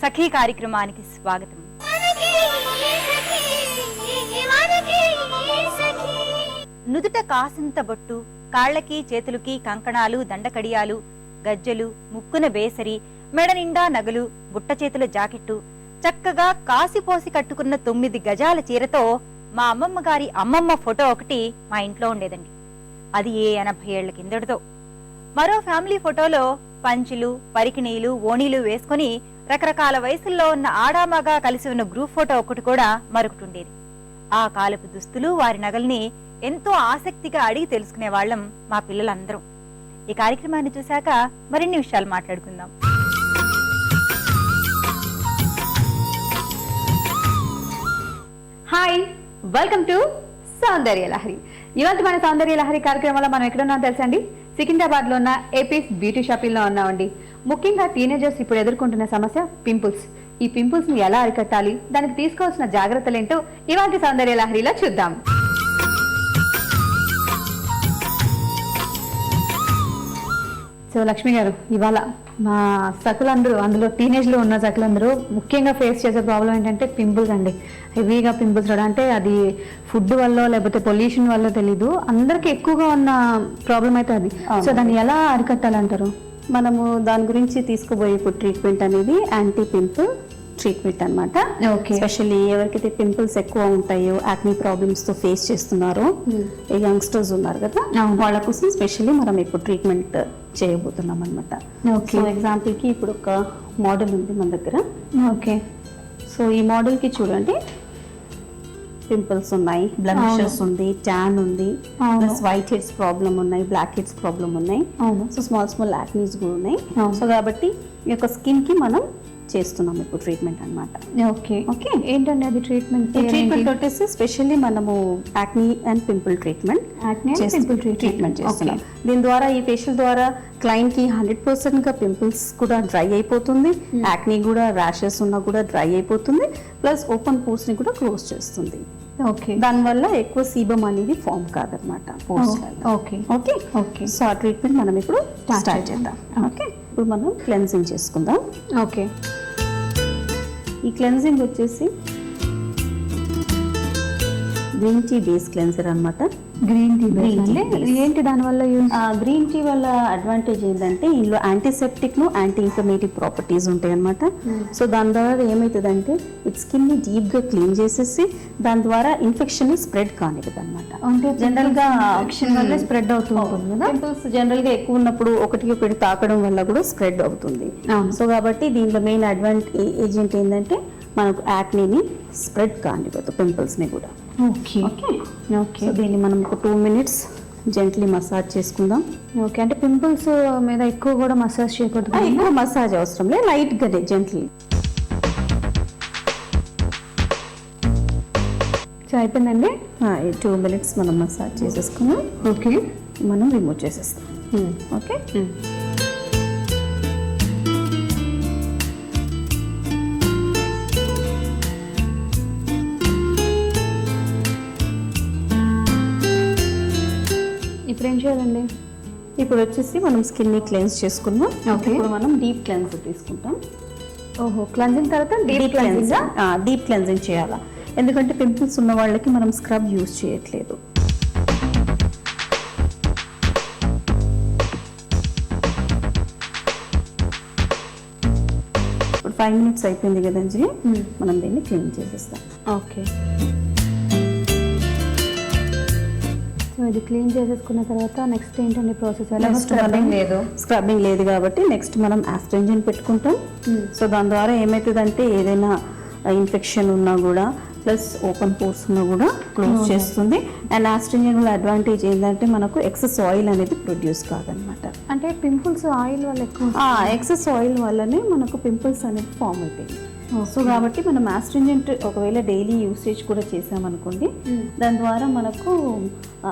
సఖీ కార్యక్రమానికి స్వాగతం. నుదుట కాసింత బొట్టు కాళ్ళకి చేతులకి కంకణాలు దండకడియాలు గజ్జలు ముక్కున బేసరి మెడ నిండా నగలు బుట్ట చేతుల జాకెట్టు చక్కగా కాసిపోసి కట్టుకున్న తొమ్మిది గజాల చీరతో మా అమ్మమ్మ గారి అమ్మమ్మ ఫోటో ఒకటి మా ఇంట్లో ఉండేదండి. అది ఏ ఎనభై ఏళ్ళ కిందటితో మరో ఫ్యామిలీ ఫోటోలో పంచులు పరికిణీలు ఓణీలు వేసుకుని రకరకాల వయసుల్లో ఉన్న ఆడామగా కలిసి ఉన్న గ్రూప్ ఫోటో ఒకటి కూడా మరొకటి ఉండేది. ఆ కాలపు దుస్తులు వారి నగల్ని ఎంతో ఆసక్తిగా అడిగి తెలుసుకునే వాళ్ళం మా పిల్లలందరం. ఈ కార్యక్రమాన్ని చూశాక మరిన్ని విషయాలు మాట్లాడుకుందాం. Hi welcome to Soundarya Lahari. ఇవాళ మన సౌందర్య లహరి కార్యక్రమంలో మనం ఎక్కడున్నాం తెలుసండి సికింద్రాబాద్లో ఉన్న ఏపీస్ బ్యూటీ షాపింగ్లో ఉన్నామండి. ముఖ్యంగా టీనేజర్స్ ఇప్పుడు ఎదుర్కొంటున్న సమస్య పింపుల్స్ ఈ పింపుల్స్ని ఎలా అరికట్టాలి? దానికి తీసుకోవాల్సిన జాగ్రత్తలు ఏంటో ఇవాళ సౌందర్య లహరిలో చూద్దాం. సో లక్ష్మి గారు ఇవాళ మా సకులందరూ అందులో టీనేజ్లో ఉన్న సకులందరూ ముఖ్యంగా ఫేస్ చేసే ప్రాబ్లం ఏంటంటే పింపుల్స్ అండి. హెవీగా పింపుల్స్ రావడం. అంటే అది ఫుడ్ వల్ల లేకపోతే పొల్యూషన్ వల్ల తెలీదు. అందరికి ఎక్కువగా ఉన్న ప్రాబ్లం అయితే అది. సో దాన్ని ఎలా అరికట్టాలంటారు? మనము దాని గురించి తీసుకోబోయే ఇప్పుడు ట్రీట్మెంట్ అనేది యాంటీ పింపుల్ ట్రీట్మెంట్ అనమాట. స్పెషల్లీ ఎవరికైతే పింపుల్స్ ఎక్కువ ఉంటాయో యాక్నీ ప్రాబ్లమ్స్తో ఫేస్ చేస్తున్నారో యంగ్స్టర్స్ ఉన్నారు కదా. వాళ్ళ కోసం స్పెషల్లీ మనం ఇప్పుడు ట్రీట్మెంట్ చేయబోతున్నాం అనమాట. సో ఎగ్జాంపుల్కి ఇప్పుడు ఒక మోడల్ ఉంది మన దగ్గర ఓకే సో ఈ మోడల్కి చూడండి పింపుల్స్ ఉన్నాయి బ్లమిషెస్ ఉంది ట్యాన్ ఉంది. ప్లస్ వైట్ హెడ్స్ ప్రాబ్లం ఉన్నాయి బ్లాక్ హెడ్స్ ప్రాబ్లం ఉన్నాయి. సో స్మాల్ స్మాల్ యాక్నీస్ కూడా ఉన్నాయి. సో కాబట్టి ఈ యొక్క స్కిన్కి మనం చేస్తున్నాం ఇప్పుడు ట్రీట్మెంట్ అన్నమాట. ఓకే ఓకే ఏంటండి అది ట్రీట్మెంట్ ట్రీట్మెంట్ వచ్చేసి స్పెషల్లీ మనము acne and pimple treatment treatment. Treatment చేస్తున్నాం. దీని ద్వారా ఈ ఫేషియల్ ద్వారా క్లయింట్కి హండ్రెడ్ పర్సెంట్గా పింపుల్స్ కూడా డ్రై అయిపోతుంది. యాక్నీ కూడా ర్యాషెస్ ఉన్నా కూడా డ్రై అయిపోతుంది. ప్లస్ ఓపెన్ పోర్స్ని కూడా క్లోజ్ చేస్తుంది. ఓకే దానివల్ల ఎక్కువ సీబం అనేది ఫామ్ కాదనమాట ఓకే ఓకే ఓకే సో ఆ ట్రీట్మెంట్ మనం ఇప్పుడు స్టార్ట్ చేద్దాం. ఓకే ఇప్పుడు మనం క్లెన్సింగ్ చేసుకుందాం. ఓకే ఈ క్లెన్సింగ్ వచ్చేసి గ్రీన్ టీ బేస్ క్లెన్సర్ అన్నమాట. Green tea tea base. ఏంటి దానివల్ల గ్రీన్ టీ వల్ల అడ్వాంటేజ్ ఏంటంటే ఇందులో యాంటీసెప్టిక్ను యాంటీ ఇన్ఫ్లమేటివ్ ప్రాపర్టీస్ ఉంటాయి అనమాట సో దాని ద్వారా ఏమవుతుందంటే ఇట్ స్కిన్ని డీప్గా క్లీన్ చేసేసి దాని ద్వారా ఇన్ఫెక్షన్ని స్ప్రెడ్ కానివ్వదు అనమాట అంటే జనరల్గా వల్ల స్ప్రెడ్ అవుతూ ఉంటుంది కదా? పింపుల్స్ జనరల్గా ఎక్కువ ఉన్నప్పుడు ఒకటికి ఒకటి తాకడం వల్ల కూడా స్ప్రెడ్ అవుతుంది. సో కాబట్టి దీనిలో మెయిన్ అడ్వాంటేజ్ ఏంటంటే మనకు యాక్నీని స్ప్రెడ్ కానివ్వదు పింపుల్స్ని కూడా. ఓకే. ఓకే? ఓకే. దీన్ని మనం ఒక టూ మినిట్స్ జెంట్లీ మసాజ్ చేసుకుందాం. ఓకే. అంటే పింపుల్స్ మీద ఎక్కువ కూడా మసాజ్ చేయకూడదు ఎక్కువ మసాజ్ అవసరం లేదు లైట్ గానే జెంట్లీ. సో అయిపోయిందండి టూ మినిట్స్ మనం మసాజ్ చేసేసుకున్నాం. ఓకే. మనం రిమూవ్ చేసేస్తాం. ఓకే? ఇప్పుడు ఏం చేయాలండి. ఇప్పుడు వచ్చేసి మనం స్కిన్ని క్లెన్స్ చేసుకుందాం. ఇప్పుడు మనం డీప్ క్లెన్స్ తీసుకుంటాం. ఓహో క్లెన్జింగ్ తర్వాత డీప్ క్లెన్జింగ్ డీప్ క్లెన్జింగ్ చేయాలా. ఎందుకంటే పింపుల్స్ ఉన్న వాళ్ళకి మనం స్క్రబ్ యూజ్ చేయట్లేదు. ఇప్పుడు ఫైవ్ మినిట్స్ అయిపోయింది కదా అంజలి. Hmm. మనం దీన్ని క్లీన్ చేసేస్తాం. ఓకే. ఇది క్లీన్ చేసేసుకున్న తర్వాత నెక్స్ట్ ఏంటండి ప్రాసెస్ మనం- లేదు. స్క్రబ్బింగ్ లేదు కాబట్టి నెక్స్ట్ మనం ఆస్ట్రింజన్ పెట్టుకుంటాం. Hmm. సో దాని ద్వారా ఏమవుతుందంటే ఏదైనా ఇన్ఫెక్షన్ ఉన్నా కూడా ప్లస్ ఓపెన్ పోర్స్ ఉన్నా కూడా క్లోజ్ చేస్తుంది. అండ్ ఆస్ట్రింజన్ వల్ల అడ్వాంటేజ్ ఏంటంటే మనకు ఎక్సెస్ ఆయిల్ అనేది ప్రొడ్యూస్ కాదనమాట. అంటే పింపుల్స్ ఆయిల్ వల్ల ఎక్కువ ఎక్సెస్ ఆయిల్ వల్లనే మనకు పింపుల్స్ అనేది ఫామ్ అవుతాయి. సో కాబట్టి మనం ఆస్ట్రింజెంట్ ఒకవేళ డైలీ యూసేజ్ కూడా చేసామనుకోండి దాని ద్వారా మనకు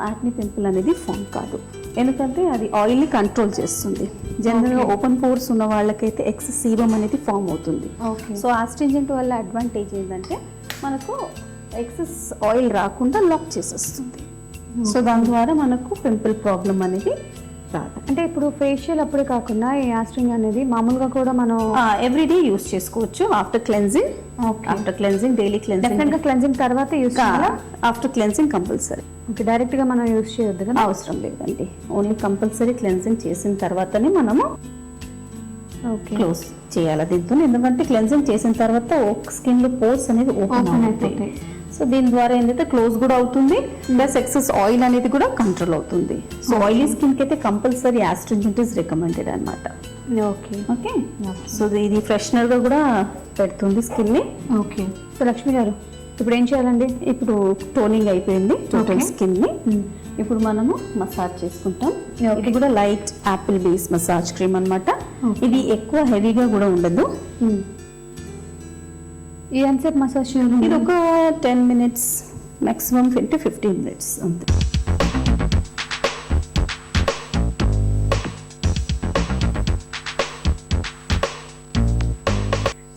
యాక్ని పింపుల్ అనేది ఫామ్ కాదు. ఎందుకంటే అది ఆయిల్ని కంట్రోల్ చేస్తుంది. జనరల్గా ఓపెన్ పోర్స్ ఉన్న వాళ్ళకైతే ఎక్సెస్ సీబం అనేది ఫామ్ అవుతుంది. సో ఆస్ట్రింజెంట్ వల్ల అడ్వాంటేజ్ ఏంటంటే మనకు ఎక్సెస్ ఆయిల్ రాకుండా లాక్ చేసేస్తుంది. సో దాని ద్వారా మనకు పింపుల్ ప్రాబ్లం అనేది రాదు అంటే ఇప్పుడు ఫేషియల్ అప్పుడే కాకుండా ఈ యాస్ట్రింగ్ అనేది మామూలుగా కూడా మనం ఎవ్రీడే యూస్ చేసుకోవచ్చు after cleansing. After cleansing daily cleansing cleansing తర్వాత use after cleansing compulsory okay డైరెక్ట్గా మనం యూస్ చేయొద్దు కదా? అవసరం లేదండి. ఓన్లీ కంపల్సరీ క్లెన్జింగ్ చేసిన తర్వాతనే మనము ఓకే క్లోజ్ చేయాలి దీంతో? ఎందుకంటే క్లెన్జింగ్ చేసిన తర్వాత స్కిన్లో పోర్స్ అనేది ఓపెన్ అవుతాయి. సో దీని ద్వారా ఏంటంటే క్లోజ్ కూడా అవుతుంది ప్లస్ ఎక్సెస్ ఆయిల్ అనేది కూడా కంట్రోల్ అవుతుంది. సో ఆయిలీ స్కిన్కి అయితే కంపల్సరీ యాస్ట్రింజెంట్ ఇస్ రికమెండెడ్ అనమాట ఓకే? ఓకే సో ఇది ఫ్రెషనర్గా కూడా పెడుతుంది స్కిన్ని ఓకే సో లక్ష్మి గారు ఇప్పుడు ఏం చేయాలండి? ఇప్పుడు టోనింగ్ అయిపోయింది టోటల్ Okay. స్కిన్ని ఇప్పుడు మనము మసాజ్ చేసుకుంటాం. ఇది కూడా light apple base massage cream అన్నమాట. Okay. ఇది ఎక్కువ హెవీగా కూడా ఉండదు. ఈ ఎంతసేపు మసాజ్ చేయాలి? ఇది ఒక ten minutes maximum twenty fifteen minutes అంతే.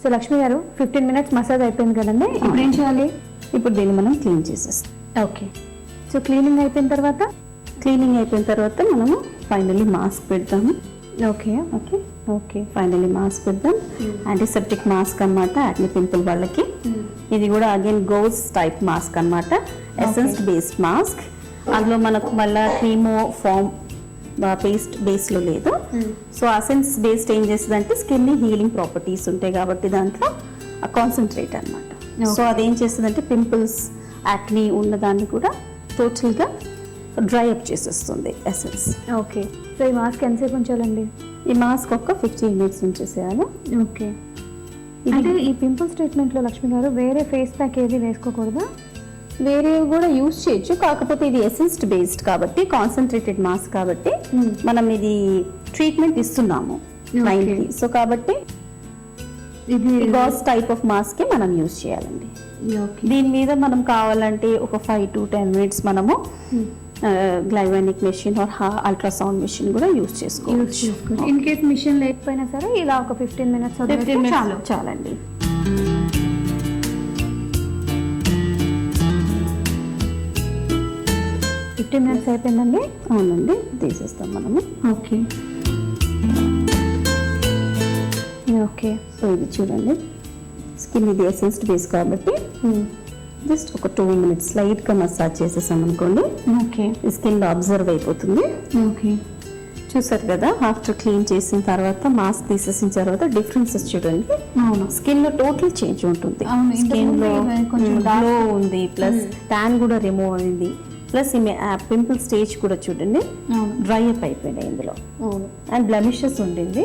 సో లక్ష్మి గారు ఫిఫ్టీన్ మినిట్స్ మసాజ్ అయిపోయింది కదండి? ఇప్పుడు ఏం చేయాలి? ఇప్పుడు దీన్ని మనం క్లీన్ చేసేస్తాం. ఓకే. సో క్లీనింగ్ అయిపోయిన తర్వాత క్లీనింగ్ అయిపోయిన తర్వాత మనము ఫైనల్లీ మాస్క్ పెడతాము. Okay. Okay? Okay finally mask పెడదాం యాంటీసెప్టిక్ మాస్క్ అన్నమాట యాక్ని పింపుల్ వాళ్ళకి. ఇది కూడా అగైన్ గోస్ టైప్ మాస్క్ అన్నమాట. ఎసెన్స్ బేస్డ్ మాస్క్ అందులో మనకు మళ్ళీ క్రీమో ఫామ్ పేస్ట్ బేస్లో లేదు. సో అసెన్స్ బేస్డ్ ఏం చేస్తుందంటే స్కిన్ హీలింగ్ ప్రాపర్టీస్ ఉంటాయి కాబట్టి దాంట్లో కాన్సన్ట్రేట్ అన్నమాట. సో అదేం చేస్తుందంటే పింపుల్స్ యాక్ని ఉన్నదాన్ని కూడా టోటల్గా డ్రై అప్ చేసేస్తుంది ఎసెన్స్ ఓకే సో ఈ మాస్క్ ఎంతసేపు ఉంచాలండి? ఈ మాస్క్ ఒక ఫిఫ్టీన్ మినిట్స్ ఉంచేసేయాలి ఓకే. అంటే ఈ పింపుల్స్ ట్రీట్మెంట్లో లక్ష్మి గారు వేరే ఫేస్ ప్యాక్ ఏది వేసుకోకూడదా? వేరే కూడా యూస్ చేయొచ్చు. కాకపోతే ఇది ఎసెన్స్డ్ బేస్డ్ కాబట్టి కాన్సన్ట్రేటెడ్ మాస్క్ కాబట్టి Hmm. మనం ఇది ట్రీట్మెంట్ ఇస్తున్నాము క్లయింట్కి సో కాబట్టి ఇది గాస్ టైప్ ఆఫ్ మాస్క్ మనం యూస్ చేయాలండి. దీని మీద మనం కావాలంటే ఒక ఫైవ్ టు టెన్ మినిట్స్ మనము galvanic machine or ultrasound machine కూడా యూస్ చేసుకోవచ్చు. ఇన్ కేస్ మిషన్ లేకపోయినా సరే ఇలా ఒక ఫిఫ్టీన్ మినిట్స్ చాలు. చాలండి. ఫిఫ్టీన్ మినిట్స్ అయిపోయిందండి? అవునండి. తీసేస్తాం మనము. ఓకే. ఓకే. సో ఇది చూడండి. స్కిన్ ఇది ఎసెన్స్డ్ బేస్ కాబట్టి జస్ట్ ఒక టూ మినిట్స్ లైట్గా మసాజ్ చేసేసాం అనుకోండి. ఓకే. ఈ స్కిన్లో అబ్జర్వ్ అయిపోతుంది. ఓకే. చూసారు కదా ఆఫ్టర్ క్లీన్ చేసిన తర్వాత మాస్క్ తీసేసిన తర్వాత డిఫరెన్సెస్ చూడండి. అవును. స్కిన్లో టోటల్ చేంజ్ ఉంటుంది. స్కిన్లో గ్లో ఉంది ప్లస్ ట్యాన్ కూడా రిమూవ్ అయింది. ప్లస్ ఈ పింపుల్ స్టేజ్ కూడా చూడండి. డ్రై అప్ అయిపోయినాయి ఇందులో. అండ్ బ్లమిషెస్ ఉండింది.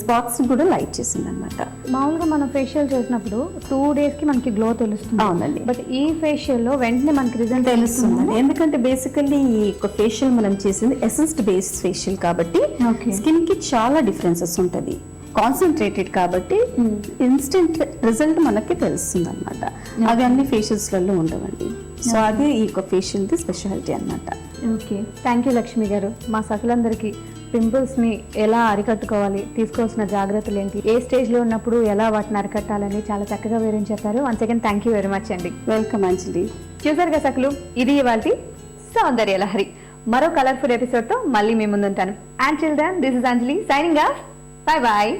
స్పాట్స్ కూడా లైట్ చేసింది అనమాట మామూలుగా మనం ఫేషియల్ చేసినప్పుడు టూ డేస్కి మనకి గ్లో తెలుస్తుంది. అవునండి. బట్ ఈ ఫేషియల్లో వెంటనే మనకి రిజల్ట్ తెలుస్తుంది. ఎందుకంటే బేసికల్లీ ఈ ఫేషియల్ మనం చేసింది ఎసెన్స్డ్ బేస్డ్ ఫేషియల్ కాబట్టి. స్కిన్కి చాలా డిఫరెన్సెస్ ఉంటది. కాన్సన్ట్రేటెడ్ కాబట్టి ఇన్స్టెంట్ రిజల్ట్ మనకి తెలుస్తుంది అనమాట అవి అన్ని facials లలో ఉండవండి సో అది ఈ యొక్క ఫేషియల్ ది స్పెషాలిటీ అన్నమాట. ఓకే థ్యాంక్ యూ లక్ష్మి గారు. మా సకులందరికీ పింపుల్స్ని ఎలా అరికట్టుకోవాలి తీసుకోవాల్సిన జాగ్రత్తలు ఏంటి ఏ స్టేజ్లో ఉన్నప్పుడు ఎలా వాటిని అరికట్టాలని చాలా చక్కగా వివరించి చెప్పారు. Once again thank you very much అండి. వెల్కమ్ అంజలి చూసారుగా సకులు? ఇది ఇవాళ సౌందర్య లహరి. మరో కలర్ఫుల్ ఎపిసోడ్తో మళ్ళీ మీ ముందుంటాను. And chill then this is Anjali signing off bye bye